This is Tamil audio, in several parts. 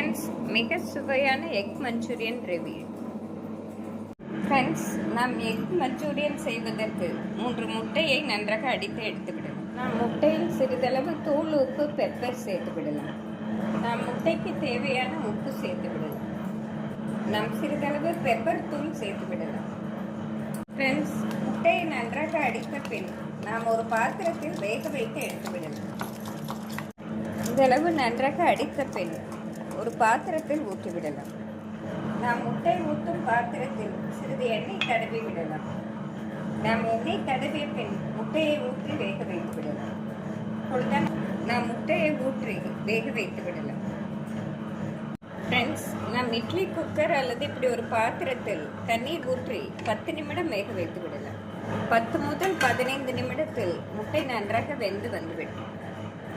ஃப்ரெண்ட்ஸ் மிக சுவையான எக் மஞ்சூரியன் ரிவ்யூ ஃப்ரெண்ட்ஸ் நாம் எக் மஞ்சூரியன் செய்வதற்கு மூன்று முட்டையை நன்றாக அடித்து எடுத்துவிடலாம். நாம் முட்டையில் சிறிதளவு தூள் உப்பு பெப்பர் சேர்த்து விடலாம். நாம் முட்டைக்கு தேவையான உப்பு சேர்த்து விடலாம். நாம் சிறிதளவு பெப்பர் தூள் சேர்த்து விடலாம். ஃப்ரெண்ட்ஸ் முட்டையை நன்றாக அடித்த பின் நாம் ஒரு பாத்திரத்தில் வேக வைத்து எடுத்து விடலாம் இந்தளவு நன்றாக அடித்த பின் ஒரு பாத்திரத்தில் ஊற்றிவிடலாம். நாம் முட்டை ஊற்றும் பாத்திரத்தில் சிறிது எண்ணெய் தடவி விடலாம். நாம் எண்ணெய் தடவிய பின் முட்டையை ஊற்றி வேக வைத்து விடலாம். அப்பொழுதுதான் நாம் முட்டையை ஊற்றி வேக வைத்து விடலாம். ஃப்ரெண்ட்ஸ் நாம் இட்லி குக்கர் அல்லது இப்படி ஒரு பாத்திரத்தில் தண்ணீர் ஊற்றி பத்து நிமிடம் வேக வைத்து விடலாம். பத்து முதல் பதினைந்து நிமிடத்தில் முட்டை நன்றாக வெந்து வந்துவிடும்.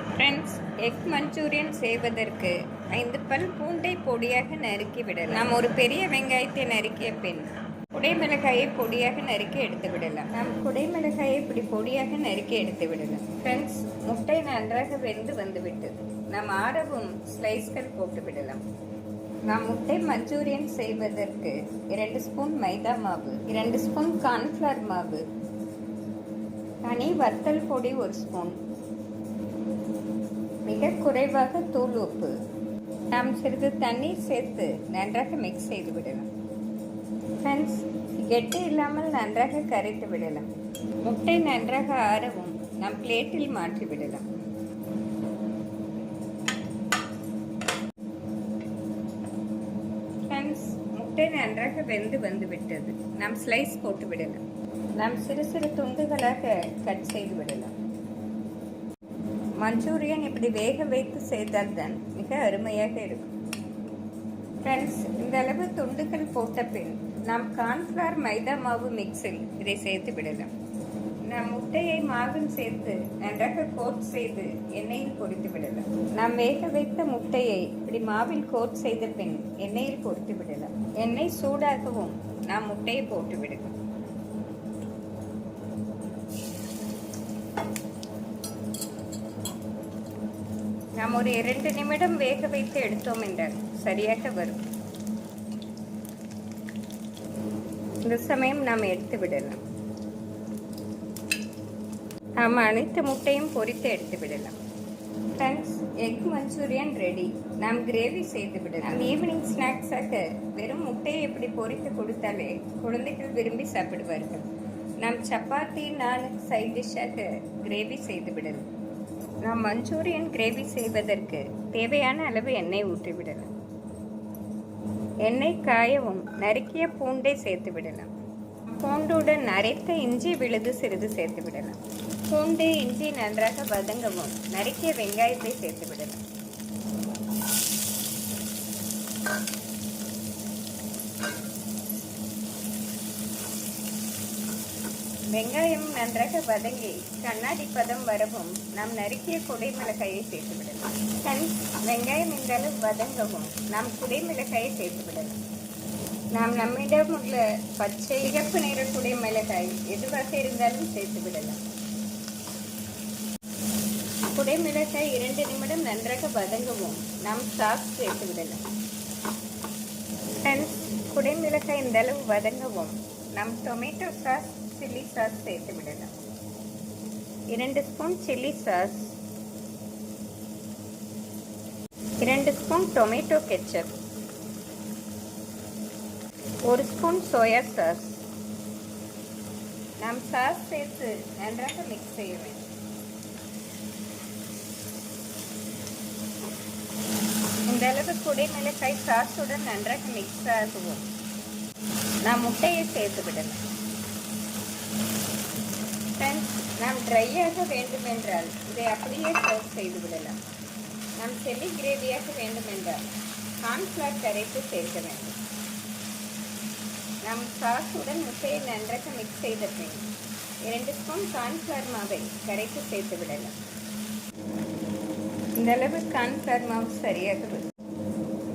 ஃப்ரெண்ட்ஸ் எக் மஞ்சூரியன் செய்வதற்கு ஐந்து பல் பூண்டை பொடியாக நறுக்கி விடலாம். நாம் ஒரு பெரிய வெங்காயத்தை நறுக்கிய பின் குடைமிளகாயை பொடியாக நறுக்கி எடுத்து விடலாம். நாம் குடைமிளகாயை இப்படி பொடியாக நறுக்கி எடுத்து விடலாம். ஃப்ரெண்ட்ஸ் முட்டை நன்றாக வெந்து வந்துவிட்டது நாம் ஆறவும் ஸ்லைஸ்கள் போட்டு விடலாம். நாம் முட்டை மஞ்சூரியன் செய்வதற்கு இரண்டு ஸ்பூன் மைதா மாவு இரண்டு ஸ்பூன் கார்ன்ஃப்ளவர் மாவு தனி வத்தல் பொடி ஒரு ஸ்பூன் மிக குறைவாக தூள் உப்பு. நாம் சிறிது தண்ணீர் சேர்த்து நன்றாக மிக்ஸ் செய்து விடலாம். ஃப்ரெண்ட்ஸ் கெட்டி இல்லாமல் நன்றாக கரைத்து விடலாம். முட்டை நன்றாக ஆறவும் நாம் பிளேட்டில் மாற்றி விடலாம். ஃப்ரெண்ட்ஸ் முட்டை நன்றாக வெந்து வந்து விட்டது. நாம் ஸ்லைஸ் போட்டு விடலாம். நாம் சிறு சிறு துண்டுகளாக கட் செய்து விடலாம். மஞ்சூரியன் இப்படி வேக வைத்து செய்தால் தான் மிக அருமையாக இருக்கும். ஃப்ரெண்ட்ஸ் இந்த அளவு துண்டுகள் போட்ட பின் நாம் கார்ன்ஃப்ளவர் மைதா மாவு மிக்ஸில் இதை சேர்த்து விடலாம். நாம் முட்டையை மாவில் சேர்த்து நன்றாக கோட் செய்து எண்ணெயில் பொறித்து விடலாம். நாம் வேக வைத்த முட்டையை இப்படி மாவில் கோட் செய்த பின் எண்ணெயில் பொறித்து விடலாம். எண்ணெய் சூடாகவும் நாம் முட்டையை போட்டு விடலாம். நாம் ஒரு இரண்டு நிமிடம் வேக வைத்து எடுத்தோம் என்றால் சரியாக வரும். இந்த சமயம் நாம் எடுத்து விடலாம். நாம் அனைத்து முட்டையும் பொரித்து எடுத்து விடலாம். ஃப்ரெண்ட்ஸ் எக் மஞ்சூரியன் ரெடி நாம் கிரேவி செய்து விடலாம். ஈவினிங் ஸ்நாக்ஸாக வெறும் முட்டையை இப்படி பொரித்து கொடுத்தாலே குழந்தைகள் விரும்பி சாப்பிடுவார்கள். நாம் சப்பாத்தி நான் சைட் டிஷ்ஷாக கிரேவி செய்து விடலாம். நாம் மஞ்சூரியன் கிரேவி செய்வதற்கு தேவையான அளவு எண்ணெய் ஊற்றிவிடலாம். எண்ணெய் காயவும் நறுக்கிய பூண்டை சேர்த்து விடலாம் பூண்டுடன் அரைத்த இஞ்சி விழுது சிறிது சேர்த்து விடலாம் பூண்டு இஞ்சி நன்றாக வதங்கவும் நறுக்கிய வெங்காயத்தை சேர்த்து விடலாம் வெங்காயம் நன்றாக வதங்கி கண்ணாடி பதம் வரவும் நாம் நறுக்கிய குடைமிளகாயை சேர்த்து விடலாம் கண் வெங்காயம் இந்த அளவு வதங்கவும் நாம் குடைமிளகாயை சேர்த்து விடலாம் நாம் நம்மிடம் உள்ள பச்சை இழப்பு நிற குடைமிளகாய் எதுவாக இருந்தாலும் சேர்த்து விடலாம் குடைமிளகாய் இரண்டு நிமிடம் நன்றாக வதங்கவும் நாம் சாஸ் சேர்த்து விடலாம் ஃப்ரெண்ட்ஸ் குடைமிளகாய் இந்த அளவு வதங்கவும் நம் டொமேட்டோ சாஸ் சில்லி சாஸ் சேர்த்து விடலாம். இரண்டு ஸ்பூன் சில்லி சாஸ் இரண்டு ஸ்பூன் டொமேட்டோ கெச்சப் ஒரு ஸ்பூன் சோயா சாஸ் நாம் சாஸ் சேர்த்து நன்றாக மிக்ஸ் செய்ய வேண்டும். இந்த அளவு குடைமிளகாய் சாஸுடன் நன்றாக மிக்ஸ் ஆகுவோம். நாம் முட்டையை சேர்த்து விடலாம். ஃப்ரெண்ட்ஸ் நாம் ட்ரையாக வேண்டுமென்றால் இதை அப்படியே சர்வ் செய்து விடலாம். நாம் செமி கிரேவியாக வேண்டுமென்றால் கார்ன்ஃப்ளவர் கரைத்து சேர்க்க வேண்டும். நாம் சாஸுடன் முட்டையை நன்றாக மிக்ஸ் செய்த பின் இரண்டு ஸ்பூன் கார்ன்ஃப்ளவர் மாவை கரைத்து சேர்த்து விடலாம். இந்த அளவு கார்ன்ஃப்ளவர் மாவு சரியாக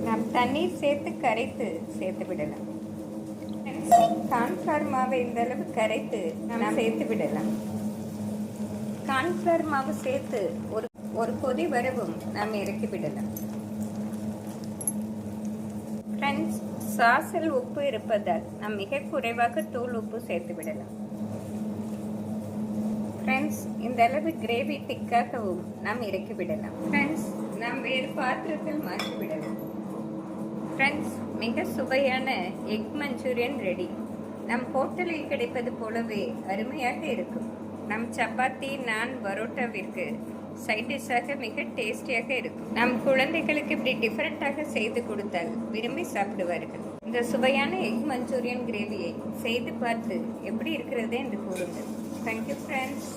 நாம் தண்ணீர் சேர்த்து கரைத்து சேர்த்து விடலாம். கார்ன்ஃப்ளவர் மாவை இந்த அளவு கரைத்து நாம் சேர்த்து விடலாம். கார்ன்ஃப்ளவர் மாவு சேர்த்து ஒரு ஒரு கொதி வரவும் நாம் இறக்கி விடலாம். ஃப்ரெண்ட்ஸ் சாஸில் உப்பு இருப்பதால் நாம் மிக குறைவாக தூள் உப்பு சேர்த்து விடலாம். ஃப்ரெண்ட்ஸ் இந்த அளவு கிரேவி திக்காகவும் நாம் இறக்கி விடலாம். ஃப்ரெண்ட்ஸ் நாம் வேறு பாத்திரத்தில் மாற்றி விடலாம். ஃப்ரெண்ட்ஸ் மிக சுவையான எக் மஞ்சூரியன் ரெடி நம் ஹோட்டலில் கிடைப்பது போலவே அருமையாக இருக்கும். நம் சப்பாத்தி நான் பரோட்டாவிற்கு சைட் டிஷ்ஷாக மிக டேஸ்டியாக இருக்கும். நம் குழந்தைகளுக்கு இப்படி டிஃப்ரெண்ட்டாக செய்து கொடுத்தால் விரும்பி சாப்பிடுவார்கள். இந்த சுவையான எக் மஞ்சூரியன் கிரேவியை செய்து பார்த்து எப்படி இருக்கிறது என்று கூறுங்கள். Thank you friends